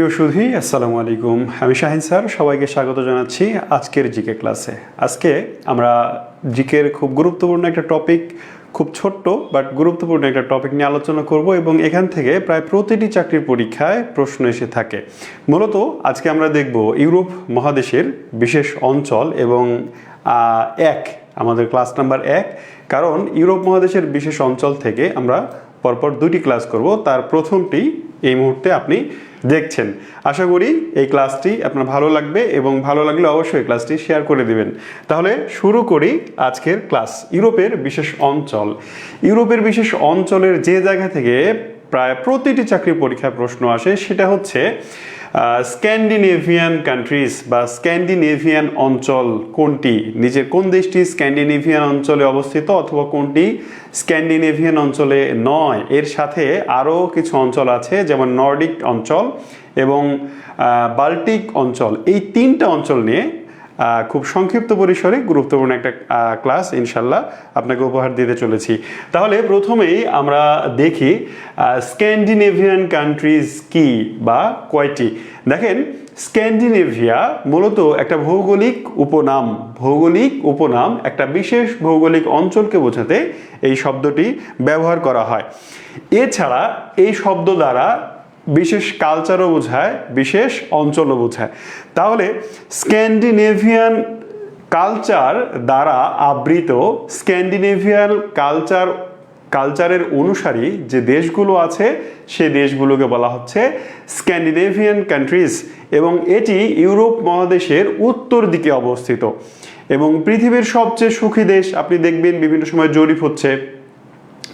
প্রিয় সুধী, আসসালামু আলাইকুম। আমি শাহিন স্যার, সবাইকে স্বাগত জানাচ্ছি আজকের জিকে ক্লাসে। আজকে আমরা জিকের খুব গুরুত্বপূর্ণ একটা টপিক, খুব ছোট্ট বাট গুরুত্বপূর্ণ একটা টপিক নিয়ে আলোচনা করব এবং এখান থেকে প্রায় প্রতিটি চাকরির পরীক্ষায় প্রশ্ন এসে থাকে। মূলত আজকে আমরা দেখব ইউরোপ মহাদেশের বিশেষ অঞ্চল এবং এক, আমাদের ক্লাস নাম্বার এক। কারণ ইউরোপ মহাদেশের বিশেষ অঞ্চল থেকে আমরা পরপর দুটি ক্লাস করব। তার প্রথমটি এই মুহূর্তে আপনি দেখছেন। আশা করি এই ক্লাসটি আপনার ভালো লাগবে এবং ভালো লাগলে অবশ্যই ক্লাসটি শেয়ার করে দিবেন। তাহলে শুরু করি আজকের ক্লাস, ইউরোপের বিশেষ অঞ্চল। ইউরোপের বিশেষ অঞ্চলের যে জায়গা থেকে প্রায় প্রতিটি চাকরির পরীক্ষায় প্রশ্ন আসে। সেটা হচ্ছে স্ক্যান্ডিনেভিয়ান কান্ট্রিজ বা স্ক্যান্ডিনেভিয়ান অঞ্চল কোনটি? নিজের কোন দেশটি স্ক্যান্ডিনেভিয়ান অঞ্চলে অবস্থিত অথবা কোনটি স্ক্যান্ডিনেভিয়ান অঞ্চলে নয়? এর সাথে আরও কিছু অঞ্চল আছে, যেমন নর্ডিক অঞ্চল এবং বাল্টিক অঞ্চল। এই তিনটা অঞ্চল নিয়ে খুব সংক্ষিপ্ত পরিসরে গুরুত্বপূর্ণ একটা ক্লাস ইনশাল্লাহ আপনাকে উপহার দিতে চলেছি। তাহলে প্রথমেই আমরা দেখি স্ক্যান্ডিনেভিয়ান কান্ট্রিজ কি বা কয়টি? দেখেন, স্ক্যান্ডিনেভিয়া মূলত একটা ভৌগোলিক উপনাম ভৌগোলিক উপনাম, একটা বিশেষ ভৌগোলিক অঞ্চলকে বোঝাতে এই শব্দটি ব্যবহার করা হয়। এছাড়া এই শব্দ দ্বারা বিশেষ কালচারও বোঝায়, বিশেষ অঞ্চলও বোঝায়। তাহলে স্ক্যান্ডিনেভিয়ান কালচার দ্বারা আবৃত স্ক্যান্ডিনেভিয়ান কালচার কালচারের অনুসারী যে দেশগুলো আছে, সে দেশগুলোকে বলা হচ্ছে স্ক্যান্ডিনেভিয়ান কান্ট্রিজ এবং এটি ইউরোপ মহাদেশের উত্তর দিকে অবস্থিত। এবং পৃথিবীর সবচেয়ে সুখী দেশ, আপনি দেখবেন বিভিন্ন সময় জরিপ হচ্ছে।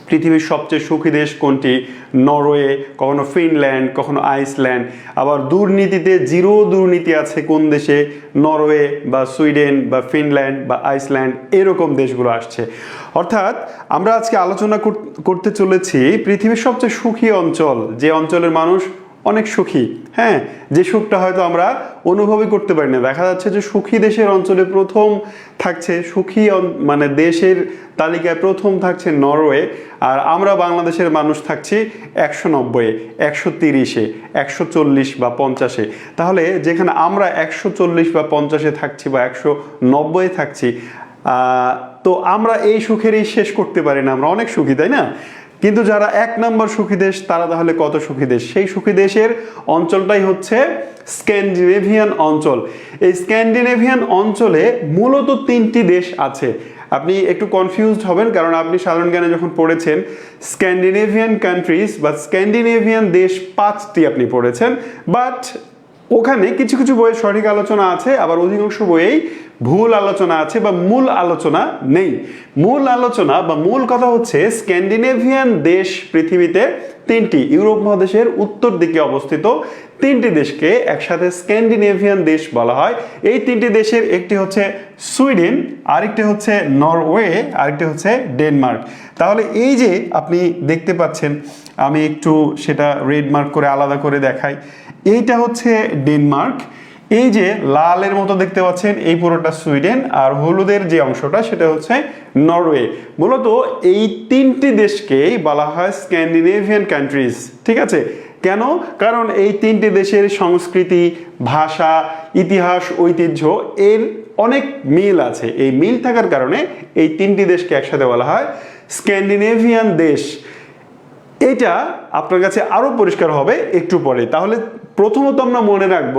পৃথিবীর সবচেয়ে সুখী দেশ কোনটি? নরওয়ে, কখনো ফিনল্যান্ড, কখনো আইসল্যান্ড। আবার দুর্নীতিতে জিরো দুর্নীতি আছে কোন দেশে? নরওয়ে বা সুইডেন বা ফিনল্যান্ড বা আইসল্যান্ড, এরকম দেশগুলো আসছে। অর্থাৎ আমরা আজকে আলোচনা কর- করতে চলেছি পৃথিবীর সবচেয়ে সুখী অঞ্চল। যে অঞ্চলের মানুষ অনেক সুখী। হ্যাঁ যে সুখটা হয়তো আমরা অনুভবই করতে পারি না। দেখা যাচ্ছে যে সুখী দেশের অঞ্চলে প্রথম থাকছে, সুখী মানে দেশের তালিকায় প্রথম থাকছে নরওয়ে, আর আমরা বাংলাদেশের মানুষ থাকছি একশো নব্বই, একশো তিরিশে, একশো চল্লিশ বা পঞ্চাশে। তাহলে যেখানে আমরা একশো চল্লিশ বা পঞ্চাশে থাকছি বা একশো নব্বই থাকছি তো আমরা এই সুখেরই শেষ করতে পারি না। আমরা অনেক সুখী, তাই না? কিন্তু যারা এক নম্বর সুখী দেশ, তারা তাহলে কত সুখী দেশ? সেই সুখী দেশের অঞ্চলটাই হচ্ছে স্ক্যান্ডিনেভিয়ান অঞ্চল। এই স্ক্যান্ডিনেভিয়ান অঞ্চলে মূলত তিনটি দেশ আছে। আপনি একটু কনফিউজড হবেন, কারণ আপনি সাধারণ জ্ঞানে যখন পড়েছেন, স্ক্যান্ডিনেভিয়ান কান্ট্রিজ বা স্ক্যান্ডিনেভিয়ান দেশ পাঁচটি আপনি পড়েছেন বাট ওখানে কিছু কিছু বইয়ের সঠিক আলোচনা আছে, আবার অধিকাংশ বইয়েই ভুল আলোচনা আছে বা মূল আলোচনা নেই। মূল আলোচনা বা মূল কথা হচ্ছে স্ক্যান্ডিনেভিয়ান দেশ পৃথিবীতে তিনটি, ইউরোপ মহাদেশের উত্তর দিকে অবস্থিত। তিনটি দেশকে একসাথে স্ক্যান্ডিনেভিয়ান দেশ বলা হয়। এই তিনটি দেশের একটি হচ্ছে সুইডেন, আরেকটি হচ্ছে নরওয়ে, আরেকটি হচ্ছে ডেনমার্ক। তাহলে এই যে আপনি দেখতে পাচ্ছেন, আমি একটু সেটা রেড মার্ক করে আলাদা করে দেখাই। এইটা হচ্ছে ডেনমার্ক। এই যে লালের মতো দেখতে পাচ্ছেন এই পুরোটা সুইডেন আর হলুদের যে অংশটা সেটা হচ্ছে নরওয়ে। মূলত এই তিনটি দেশকেই বলা হয় স্ক্যান্ডিনেভিয়ান কান্ট্রিজ ঠিক আছে? কেন? কারণ এই তিনটি দেশের সংস্কৃতি, ভাষা, ইতিহাস, ঐতিহ্য এর অনেক মিল আছে। এই মিল থাকার কারণে এই তিনটি দেশকে একসাথে বলা হয় স্ক্যান্ডিনেভিয়ান দেশ। এটা আপনার কাছে আরও পরিষ্কার হবে একটু পরে। তাহলে প্রথমত আমরা মনে রাখব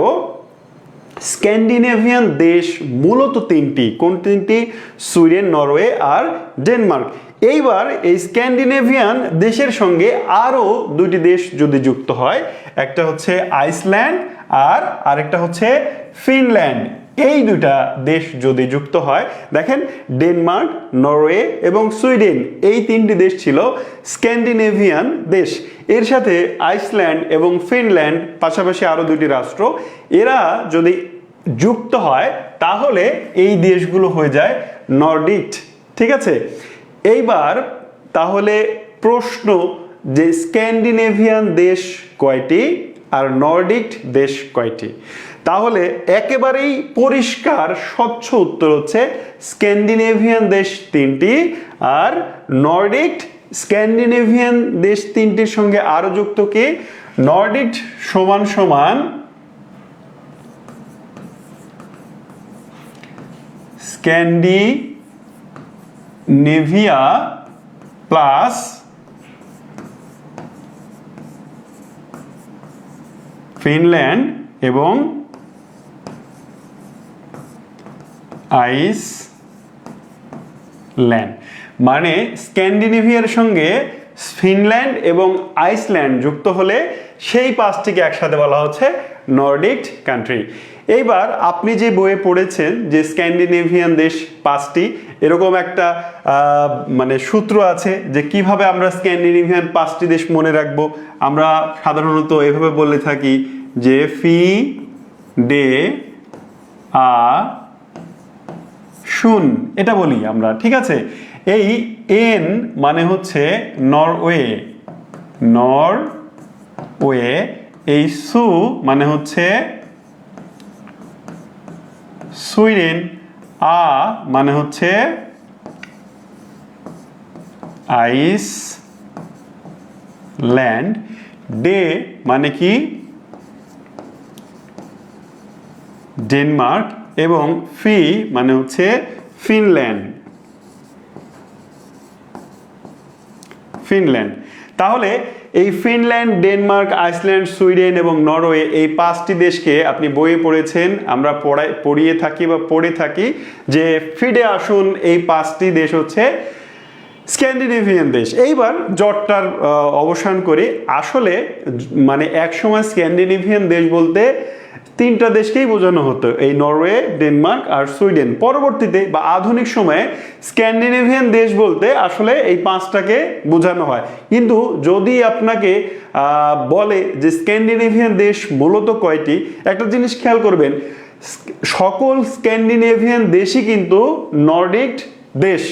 স্ক্যান্ডিনেভিয়ান দেশ মূলত তিনটি। কোন তিনটি? সুইডেন, নরওয়ে আর ডেনমার্ক। এইবার এই স্ক্যান্ডিনেভিয়ান দেশের সঙ্গে আরও দুটি দেশ যদি যুক্ত হয়, একটা হচ্ছে আইসল্যান্ড আর আরেকটা হচ্ছে ফিনল্যান্ড। এই দুইটা দেশ যদি যুক্ত হয়, দেখেন ডেনমার্ক, নরওয়ে এবং সুইডেন, এই তিনটি দেশ ছিল স্ক্যান্ডিনেভিয়ান দেশ। এর সাথে আইসল্যান্ড এবং ফিনল্যান্ড, পাশাপাশি আরও দুটি রাষ্ট্র। এরা যদি যুক্ত হয়, তাহলে এই দেশগুলো হয়ে যায় নর্ডিট। ঠিক আছে? এইবার তাহলে প্রশ্ন যে স্ক্যান্ডিনেভিয়ান দেশ কয়টি আর নর্ডিক দেশ কয়টি? তাহলে একেবারেই পরিষ্কার, স্বচ্ছ উত্তর হচ্ছে স্ক্যান্ডিনেভিয়ান দেশ তিনটি আর নর্ডিক স্ক্যান্ডিনেভিয়ান দেশ তিনটির সঙ্গে আরও যুক্ত কি? নর্ডিক সমান সমান স্ক্যান্ডি নেভিয়া প্লাস ফিনল্যান্ড এবং আইসল্যান্ড মানে স্ক্যান্ডিনেভিয়ার সঙ্গে ফিনল্যান্ড এবং আইসল্যান্ড যুক্ত হলে সেই পাঁচটিকে একসাথে বলা হচ্ছে নর্ডিক কান্ট্রি। এইবার আপনি যে বইয়ে পড়েছেন যে স্ক্যান্ডিনেভিয়ান দেশ পাঁচটি, এরকম একটা মানে সূত্র আছে যে কীভাবে আমরা স্ক্যান্ডিনেভিয়ান পাঁচটি দেশ মনে রাখব। আমরা সাধারণত এভাবে বলে থাকি যে ফি ডে আ, শুন, এটা বলি আমরা, ঠিক আছে? এই এন মানে হচ্ছে নরওয়ে নরওয়ে, এই সু মানে হচ্ছে সুইডেন, আ মানে হচ্ছে আইস ল্যান্ড ডে মানে কি? ডেনমার্ক এবং ফি মানে হচ্ছে ফিনল্যান্ড। ফিনল্যান্ড। তাহলে এই ফিনল্যান্ড, ডেনমার্ক, আইসল্যান্ড, সুইডেন এবং নরওয়ে এই পাঁচটি দেশকে আপনি বইয়ে পড়েছেন। আমরা পড়াই পড়িয়ে থাকি বা পড়ে থাকি যে ফিডে আসুন এই পাঁচটি দেশ হচ্ছে স্ক্যান্ডিনেভিয়ান দেশ। এইবার জটটার অবসান করি। আসলে মানে একসময় স্ক্যান্ডিনেভিয়ান দেশ বলতে তিনটা দেশকেই বোঝানো হতো। এই নরওয়ে, ডেনমার্ক আর সুইডেন। পরবর্তীতে বা আধুনিক সময়ে স্ক্যান্ডিনেভিয়ান দেশ বলতে আসলে এই পাঁচটাকে বোঝানো হয়। কিন্তু যদি আপনাকে বলে যে স্ক্যান্ডিনেভিয়ান দেশ মূলত কয়টি, একটা জিনিস খেয়াল করবেন। সকল স্ক্যান্ডিনেভিয়ান দেশই কিন্তু নর্ডিক দেশ।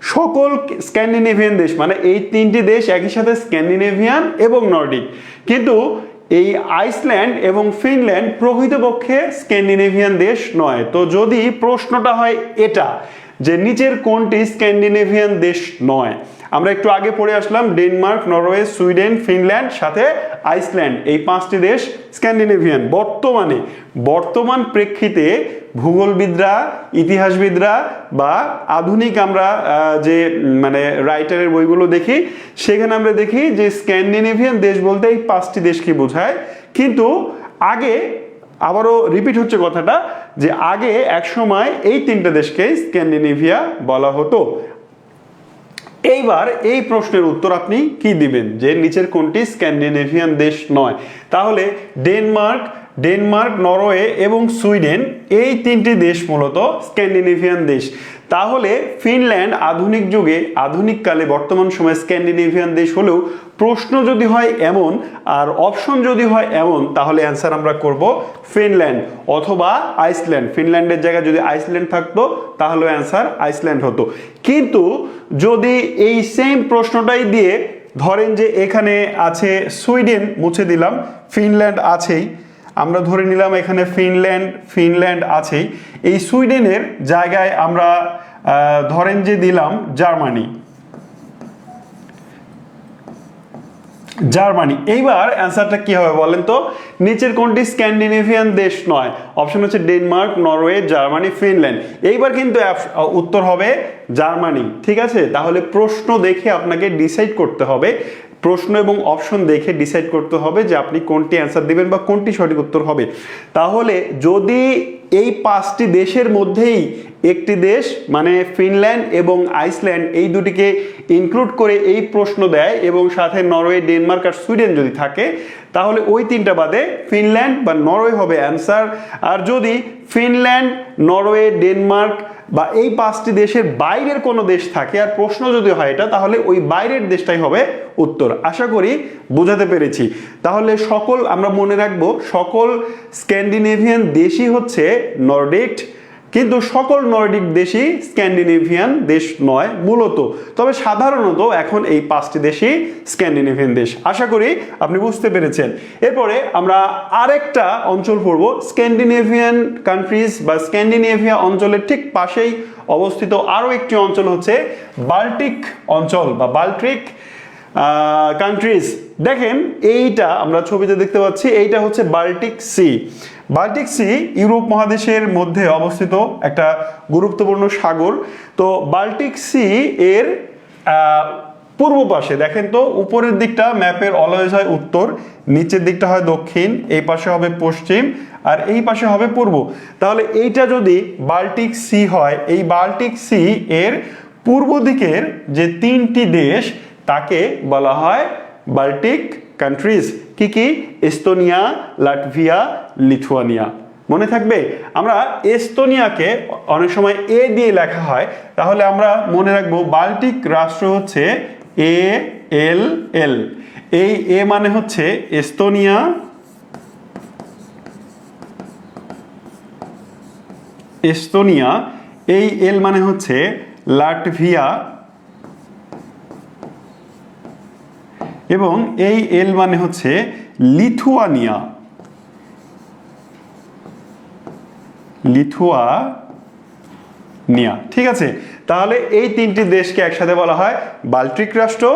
সকল স্ক্যান্ডিনেভিয়ান দেশ মানে এই তিনটি দেশ একই সাথে স্ক্যান্ডিনেভিয়ান এবং নর্ডিক। কিন্তু এই আইসল্যান্ড এবং ফিনল্যান্ড প্রকৃতপক্ষে স্ক্যান্ডিনেভিয়ান দেশ নয়। তো যদি প্রশ্নটা হয় এটা, যে নিচের কোনটি স্ক্যান্ডিনেভিয়ান দেশ নয়? আমরা একটু আগে পড়ে আসলাম ডেনমার্ক, নরওয়ে, সুইডেন, ফিনল্যান্ড, সাথে আইসল্যান্ড। এই পাঁচটি দেশ স্ক্যান্ডিনেভিয়ান। বর্তমানে, বর্তমান প্রেক্ষিতে ভূগোলবিদরা, ইতিহাসবিদরা বা আধুনিক আমরা যে মানে রাইটারের বইগুলো দেখি, সেখানে আমরা দেখি যে স্ক্যান্ডিনেভিয়ান দেশ বলতে এই পাঁচটি দেশকে বোঝায়। কিন্তু আগে, আবারও রিপিট হচ্ছে কথাটা, যে আগে একসময় এই তিনটা দেশকে স্ক্যান্ডিনেভিয়া বলা হতো। এইবার এই প্রশ্নের উত্তর আপনি কি দিবেন? যে নিচের কোনটি? স্ক্যান্ডিনেভিয়ান দেশ নয়। তাহলে ডেনমার্ক ডেনমার্ক, নরওয়ে এবং সুইডেন, এই তিনটি দেশ মূলত স্ক্যান্ডিনেভিয়ান দেশ। তাহলে ফিনল্যান্ড আধুনিক যুগে, আধুনিক কালে বর্তমান সময়ে স্ক্যান্ডিনেভিয়ান দেশ হলেও প্রশ্ন যদি হয় এমন আর অপশন যদি হয় এমন, তাহলে অ্যান্সার আমরা করব ফিনল্যান্ড অথবা আইসল্যান্ড। ফিনল্যান্ডের জায়গায় যদি আইসল্যান্ড থাকতো, তাহলে অ্যান্সার আইসল্যান্ড হতো। কিন্তু যদি এই সেম প্রশ্নটাই দিয়ে ধরেন যে এখানে আছে সুইডেন, মুছে দিলাম, ফিনল্যান্ড আছেই। আমরা ধরে নিলাম এখানে ফিনল্যান্ড ফিনল্যান্ড আছেই। এই সুইডেনের জায়গায় আমরা ধরেন যে দিলাম জার্মানি। জার্মানি। এইবার অ্যান্সারটা কি হবে বলেন তো? নিচের কোনটি স্ক্যান্ডিনেভিয়ান দেশ নয়? অপশন হচ্ছে ডেনমার্ক, নরওয়ে, জার্মানি, ফিনল্যান্ড। এইবার কিন্তু উত্তর হবে জার্মানি। ঠিক আছে? তাহলে প্রশ্ন দেখে আপনাকে ডিসাইড করতে হবে প্রশ্ন এবং অপশন দেখে ডিসাইড করতে হবে যে আপনি কোনটি অ্যান্সার দেবেন বা কোনটি সঠিক উত্তর হবে। তাহলে যদি এই পাঁচটি দেশের মধ্যেই একটি দেশ মানে ফিনল্যান্ড এবং আইসল্যান্ড, এই দুটিকে ইনক্লুড করে এই প্রশ্ন দেয় এবং সাথে নরওয়ে, ডেনমার্ক আর সুইডেন যদি থাকে, তাহলে ওই তিনটা বাদে ফিনল্যান্ড বা নরওয়ে হবে অ্যান্সার আর যদি ফিনল্যান্ড, নরওয়ে, ডেনমার্ক বা এই পাঁচটি দেশের বাইরের কোনো দেশ থাকে আর প্রশ্ন যদি হয় এটা, তাহলে ওই বাইরের দেশটাই হবে উত্তর। আশা করি বোঝাতে পেরেছি। তাহলে সকল, আমরা মনে রাখব, সকল স্ক্যান্ডিনেভিয়ান দেশই হচ্ছে নর্ডিক কিন্তু সকল নর্ডিক দেশই স্ক্যান্ডিনেভিয়ান দেশ নয়, মূলত। তবে সাধারণত এখন এই পাঁচটি দেশই স্ক্যান্ডিনেভিয়ান দেশ। আশা করি আপনি বুঝতে পেরেছেন। এরপরে আমরা আরেকটা অঞ্চল পড়ব। স্ক্যান্ডিনেভিয়ান কান্ট্রিজ বা স্ক্যান্ডিনেভিয়া অঞ্চলের ঠিক পাশেই অবস্থিত আরও একটি অঞ্চল হচ্ছে বাল্টিক অঞ্চল বা বাল্ট্রিক কান্ট্রিজ দেখেন, এইটা আমরা ছবিতে দেখতে পাচ্ছি। এইটা হচ্ছে Baltic sea. Baltic sea Europe মহাদেশের মধ্যে অবস্থিত একটা গুরুত্বপূর্ণ সাগর। তো বাল্টিক সি এর পূর্ব পাশে, দেখেন তো, উপরের দিকটা ম্যাপের অলওয়েজ হয় উত্তর, নিচের দিকটা হয় দক্ষিণ, এই পাশে হবে পশ্চিম, আর এই পাশে হবে পূর্ব। তাহলে এইটা যদি বাল্টিক সি হয়, এই বাল্টিক সি এর পূর্ব দিকের যে তিনটি দেশ, তাকে বলা হয় বাল্টিক কান্ট্রিজ কি কি? এস্তোনিয়া লাটভিয়া লিথুয়ানিয়া মনে থাকবে, আমরা এস্তোনিয়াকে অনেক সময় এ দিয়ে লেখা হয়, তাহলে আমরা মনে রাখব বাল্টিক রাষ্ট্র হচ্ছে এ এল এল এই এ মানে হচ্ছে এস্তোনিয়া এস্তোনিয়া এই এল মানে হচ্ছে লাটভিয়া এবং এই এল মানে হচ্ছে লিথুয়ানিয়া। লিথুয়া নিয়া ঠিক আছে? তাহলে এই তিনটি দেশকে একসাথে বলা হয় বাল্টিক রাষ্ট্র।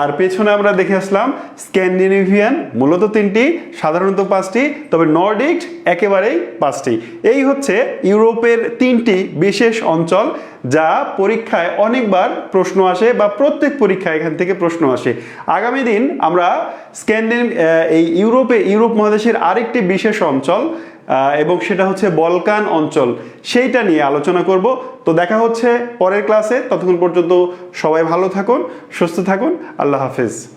আর পেছনে আমরা দেখে আসলাম স্ক্যান্ডিনেভিয়ান, মূলত তিনটি, সাধারণত পাঁচটি, তবে নর্ডিক একেবারেই পাঁচটি। এই হচ্ছে ইউরোপের তিনটি বিশেষ অঞ্চল যা পরীক্ষায় অনেকবার প্রশ্ন আসে বা প্রত্যেক পরীক্ষায় এখান থেকে প্রশ্ন আসে। আগামী দিন আমরা স্ক্যান্ডিন এই ইউরোপে, ইউরোপ মহাদেশের আরেকটি বিশেষ অঞ্চল এবং সেটা হচ্ছে বলকান অঞ্চল। সেইটা নিয়ে আলোচনা করব। তো দেখা হচ্ছে পরের ক্লাসে। ততক্ষণ পর্যন্ত সবাই ভালো থাকুন, সুস্থ থাকুন। আল্লাহ হাফেজ।